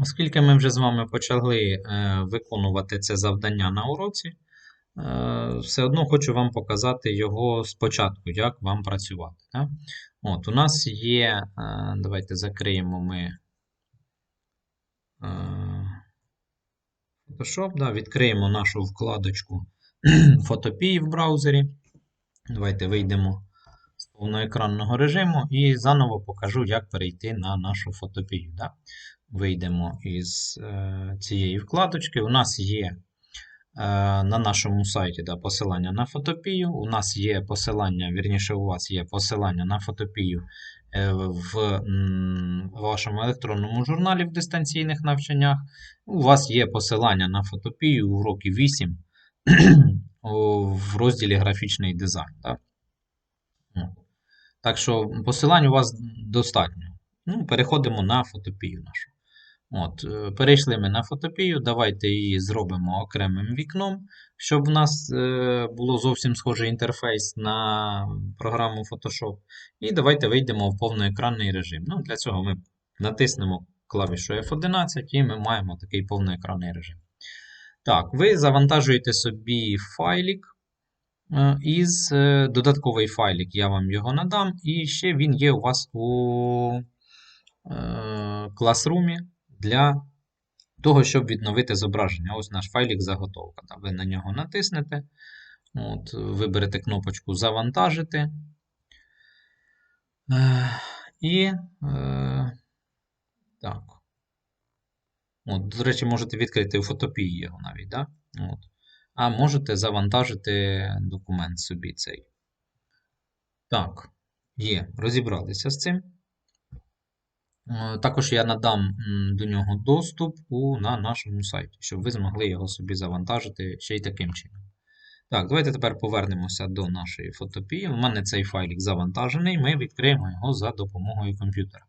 Оскільки ми вже з вами почали е, виконувати це завдання на уроці, е, все одно хочу вам показати його спочатку, як вам працювати. От, у нас є, е, давайте закриємо ми Photoshop, да, відкриємо нашу вкладочку фотопії в браузері. Давайте вийдемо з повноекранного режиму і заново покажу, як перейти на нашу фотопію. Да? Вийдемо із е, цієї вкладочки. У нас є е, на нашому сайті да, посилання на фотопію. У нас є посилання, вірніше, у вас є посилання на фотопію е, в вашому електронному журналі в дистанційних навчаннях. У вас є посилання на фотопію у уроки 8 в розділі графічний дизайн. Да? Так що посилань у вас достатньо. Ну, переходимо на фотопію нашу. От, е, перейшли ми на фотопію. Давайте її зробимо окремим вікном, щоб в нас е, було зовсім схожий інтерфейс на програму Photoshop. І давайте вийдемо в повноекранний режим. Ну, для цього ми натиснемо клавішу F11 і ми маємо такий повноекранний режим. Так, ви завантажуєте собі файлик е, із додатковий файлик, я вам його надам. І ще він є у вас у класрумі для того, щоб відновити зображення. Ось наш файлик заготовка. Ви на нього натиснете. От, виберете кнопочку Завантажити. Е, І е, так. От, до речі, можете відкрити у фотопії його навіть. Да? От. А можете завантажити документ собі цей. Так, є, розібралися з цим. Е, Також я надам до нього доступ у, на нашому сайті, щоб ви змогли його собі завантажити ще й таким чином. Так, давайте тепер повернемося до нашої фотопії. У мене цей файлик завантажений, ми відкриємо його за допомогою комп'ютера.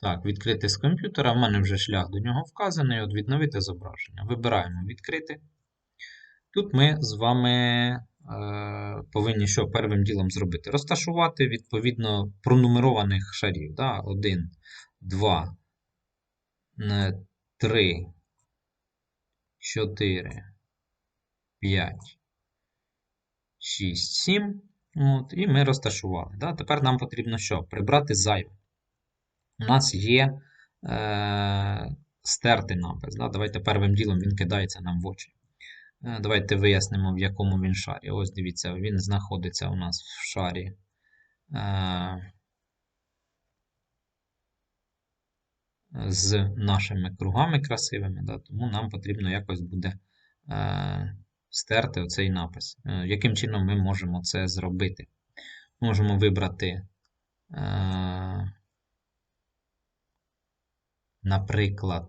Так, відкрити з комп'ютера. В мене вже шлях до нього вказаний. От відновити зображення. Вибираємо відкрити. Тут ми з вами повинні що первим ділом зробити? Розташувати відповідно пронумерованих шарів. Да? 1, 2, 3, 4, 5, 6, 7. От, і ми розташували. Да? Тепер нам потрібно що? Прибрати зайве. У нас є е, стертий напис. Да? Давайте первим ділом він кидається нам в очі. Е, Давайте вияснимо, в якому він шарі. Ось дивіться, він знаходиться у нас в шарі. е, З нашими кругами красивими, тому нам потрібно якось буде е, стерти оцей напис. Яким чином ми можемо це зробити? Можемо вибрати, е, наприклад,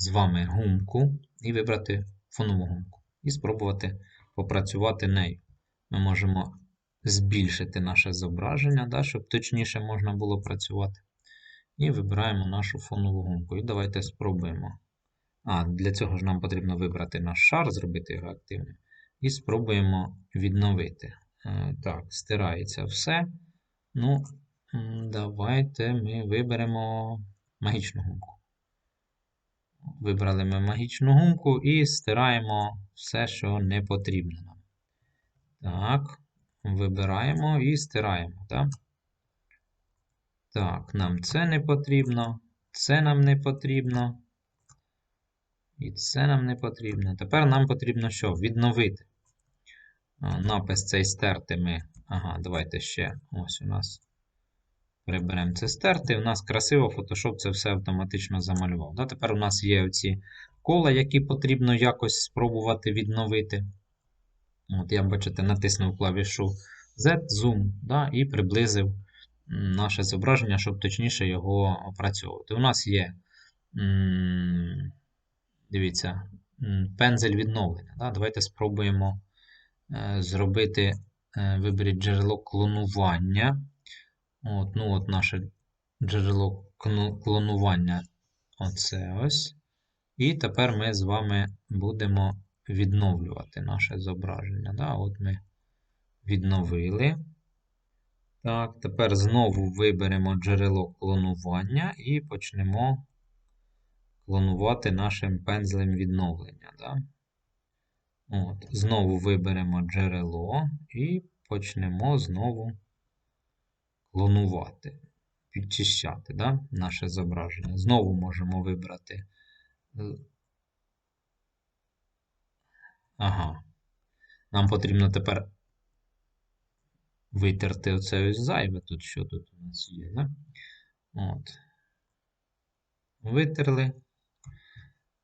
з вами гумку і вибрати фонову гумку. І спробувати попрацювати нею. Ми можемо збільшити наше зображення, да, щоб точніше можна було працювати. І вибираємо нашу фонову гумку. І давайте спробуємо. А, для цього ж нам потрібно вибрати наш шар, зробити його активним. І спробуємо відновити. Е, Так, стирається все. Ну, давайте ми виберемо магічну гумку. Вибрали ми магічну гумку і стираємо все, що не потрібно нам. Так, вибираємо і стираємо. Так, так нам це не потрібно, це нам не потрібно. І це нам не потрібно. Тепер нам потрібно що? Відновити. Напис цей стерти ми. Ага, давайте ще. Ось у нас. Приберемо це стерти. У нас красиво Photoshop це все автоматично замалював. Да? Тепер у нас є оці кола, які потрібно якось спробувати відновити. От Я, бачите, натиснув клавішу Z, Zoom да? і приблизив наше зображення, щоб точніше його опрацьовувати. У нас є, дивіться, пензель відновлення. Да? Давайте спробуємо е, зробити, е, виберіть джерело клонування. От, ну от наше джерело клонування. Оце ось. І тепер ми з вами будемо відновлювати наше зображення. Да? От ми відновили. Так, тепер знову виберемо джерело клонування і почнемо клонувати нашим пензлем відновлення. Да? От, Знову виберемо джерело і почнемо знову клонувати, підчищати да, наше зображення. Знову можемо вибрати. е, Ага. Нам потрібно тепер витерти оце ось зайве тут, що тут у нас є. Да? От. Витерли.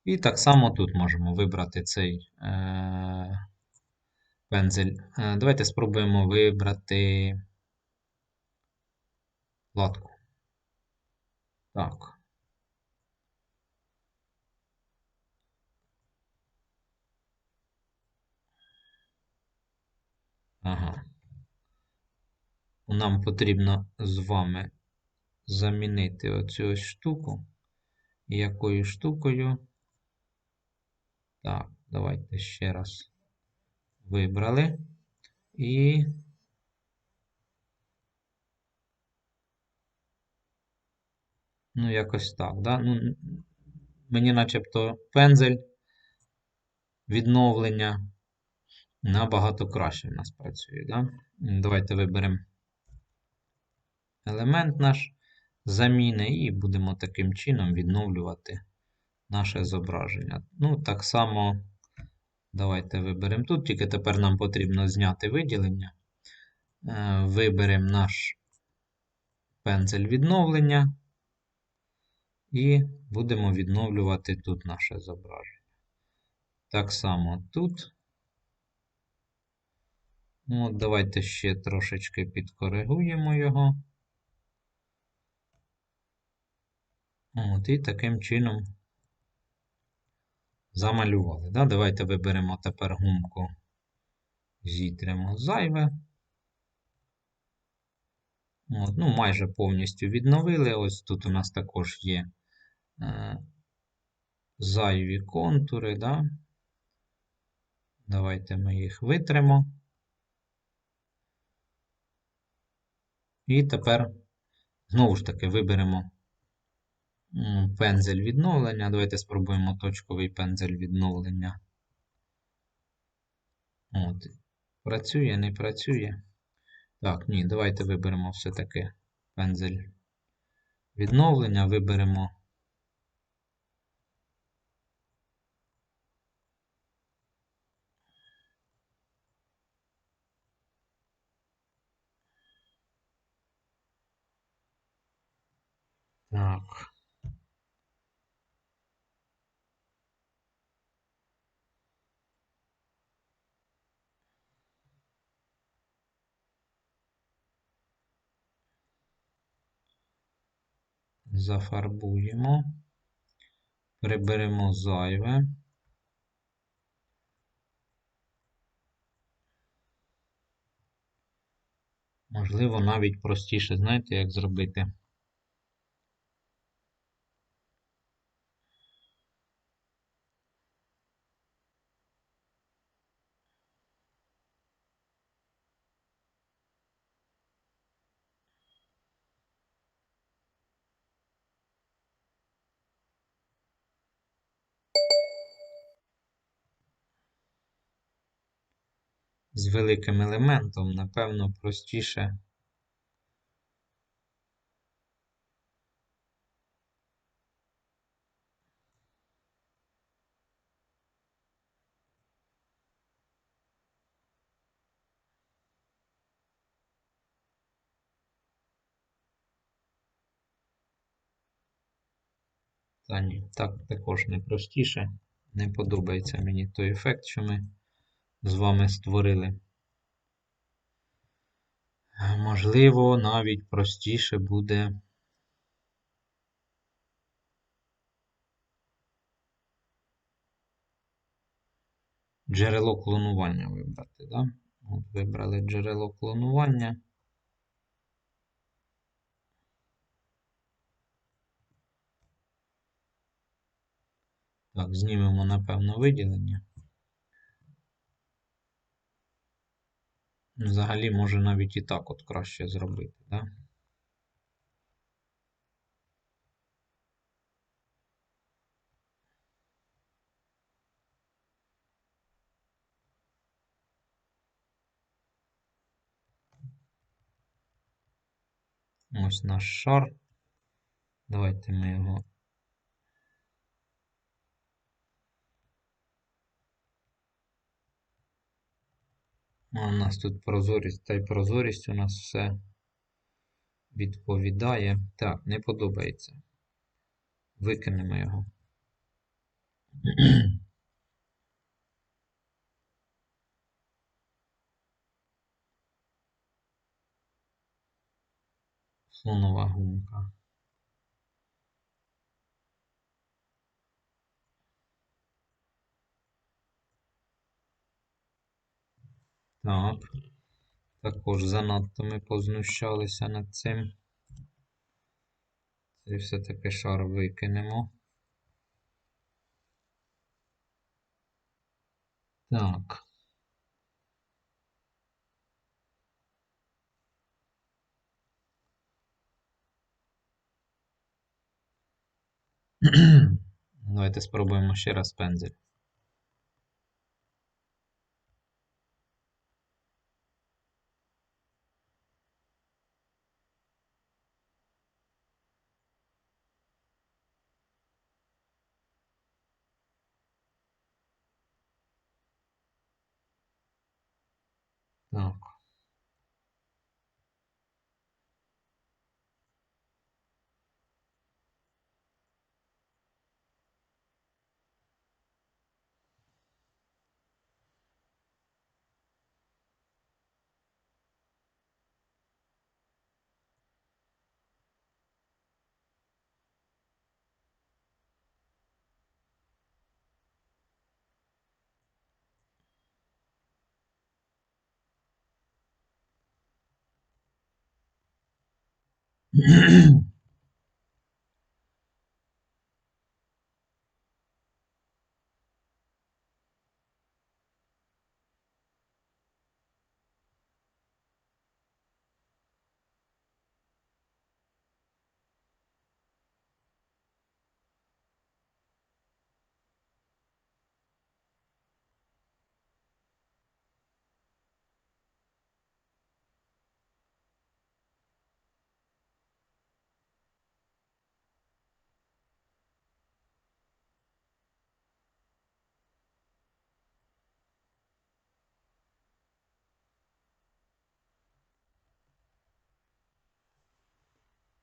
І так само тут можемо вибрати цей е, пензель. Е, давайте спробуємо вибрати латку. Так. Ага. Нам потрібно з вами замінити оцю ось штуку. Якою штукою? Так, давайте ще раз вибрали. І ну, якось так, да? Ну, мені начебто пензель відновлення набагато краще в нас працює. Да? Давайте виберемо елемент наш заміни і будемо таким чином відновлювати наше зображення. Ну, так само, давайте виберемо тут, тільки тепер нам потрібно зняти виділення. Е, виберемо наш пензель відновлення і будемо відновлювати тут наше зображення. Так само тут. Ну, Давайте ще трошечки підкоригуємо його. От, І таким чином замалювали. Да? Давайте виберемо тепер гумку, зітремо зайве. От, ну, Майже повністю відновили. Ось тут у нас також є зайві контури. Да? Давайте ми їх витримо. І тепер знову ж таки виберемо пензель відновлення. Давайте спробуємо точковий пензель відновлення. От. Працює, не працює. Так, ні, давайте виберемо все-таки пензель відновлення, виберемо. Так. зафарбуємо, приберемо зайве. Можливо, навіть простіше, знаєте, як зробити. З великим елементом, напевно, простіше. Та ні, так також не простіше. Не подобається мені той ефект, що ми з вами створили. Можливо, навіть простіше буде. Джерело клонування вибрати, да? От Вибрали джерело клонування. Так, знімемо, напевно, виділення. Взагалі, може навіть і так от краще зробити, да? Ось наш шар. Давайте ми його. А у нас тут прозорість, та й прозорість у нас все відповідає. Так, не подобається. Викинемо його. Слонова гумка. Так. Також занадто ми познущалися над цим. Цей все-таки шар викинемо. Так. Давайте спробуємо ще раз пензель. Так. mm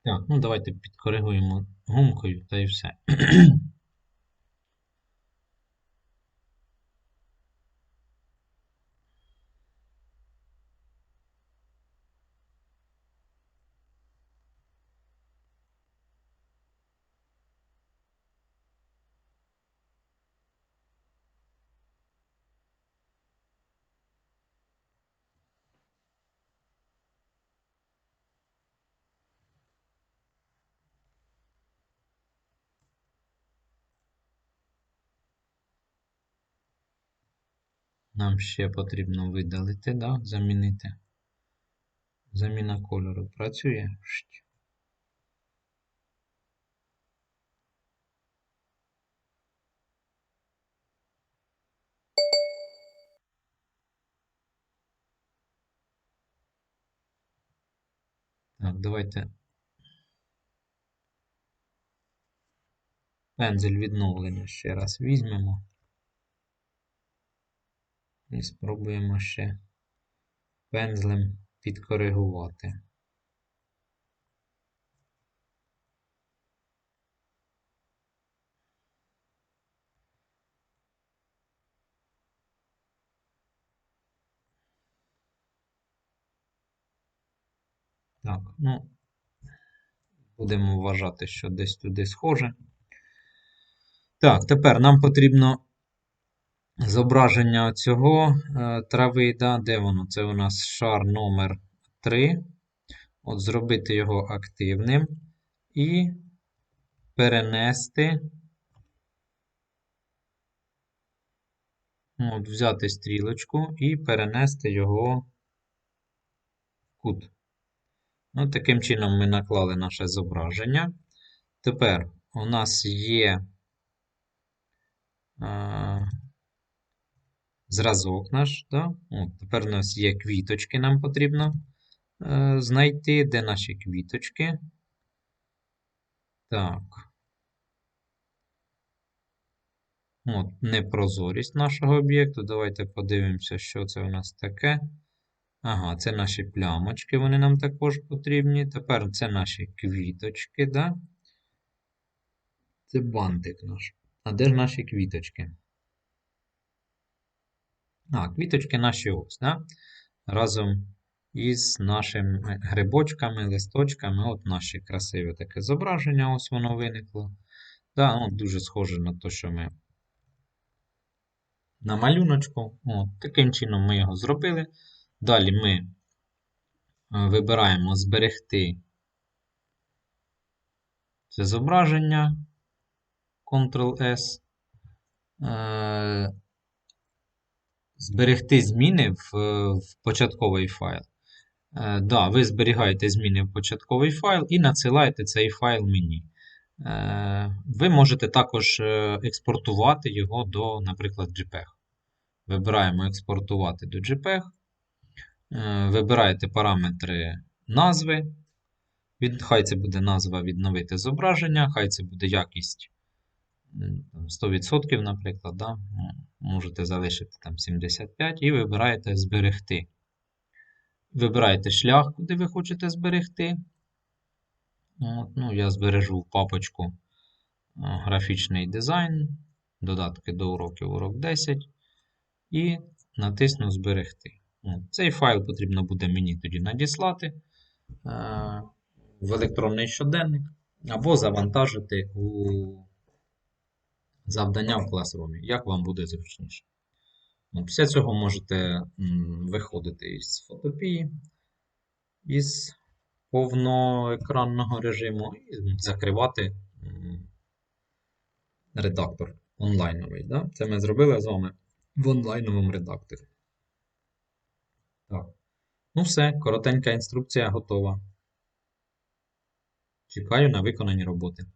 Так, ну давайте підкоригуємо гумкою та і все. Нам ще потрібно видалити, да? замінити. Заміна кольору працює. Так, давайте пензель відновлення ще раз візьмемо. І спробуємо ще пензлем підкоригувати. Так, ну, будемо вважати, що десь туди схоже. Так, тепер нам потрібно зображення цього е, трави, да, де воно? Це у нас шар номер 3. От Зробити його активним і перенести. От, Взяти стрілочку і перенести його кут. Ну, таким чином ми наклали наше зображення. Тепер у нас є е, зразок наш. Да? О, тепер у нас є квіточки, нам потрібно е, знайти. Де наші квіточки? Так. От, непрозорість нашого об'єкту. Давайте подивимося, що це у нас таке. Ага, це наші плямочки, вони нам також потрібні. Тепер це наші квіточки, да? Це бантик наш. А де ж наші квіточки? А, квіточки наші ось, да? Разом із нашими грибочками, листочками. От наше красиве таке зображення, ось воно виникло. Да, от дуже схоже на те, що ми на малюночку. От, таким чином ми його зробили. Далі ми е, вибираємо зберегти це зображення. Ctrl-S. Е, Зберегти зміни в, в початковий файл. Е, да, ви зберігаєте зміни в початковий файл і надсилаєте цей файл мені. Е, ви можете також е, експортувати його до, наприклад, JPEG. Вибираємо експортувати до JPEG. Е, Вибираєте параметри назви. Хай це буде назва відновити зображення, хай це буде якість 100%, наприклад. Да? Можете залишити там 75 і вибираєте зберегти. Вибираєте шлях, куди ви хочете зберегти. От, ну, я збережу в папочку е, графічний дизайн, додатки до уроків урок 10 і натисну зберегти. От, Цей файл потрібно буде мені тоді надіслати е, в електронний щоденник або завантажити у завдання в класрумі, як вам буде зручніше. Після цього можете виходити із фотопії, із повноекранного режиму і закривати редактор онлайновий. Да? Це ми зробили з вами в онлайновому редакторі. Так. Ну все, коротенька інструкція готова. Чекаю на виконані роботи.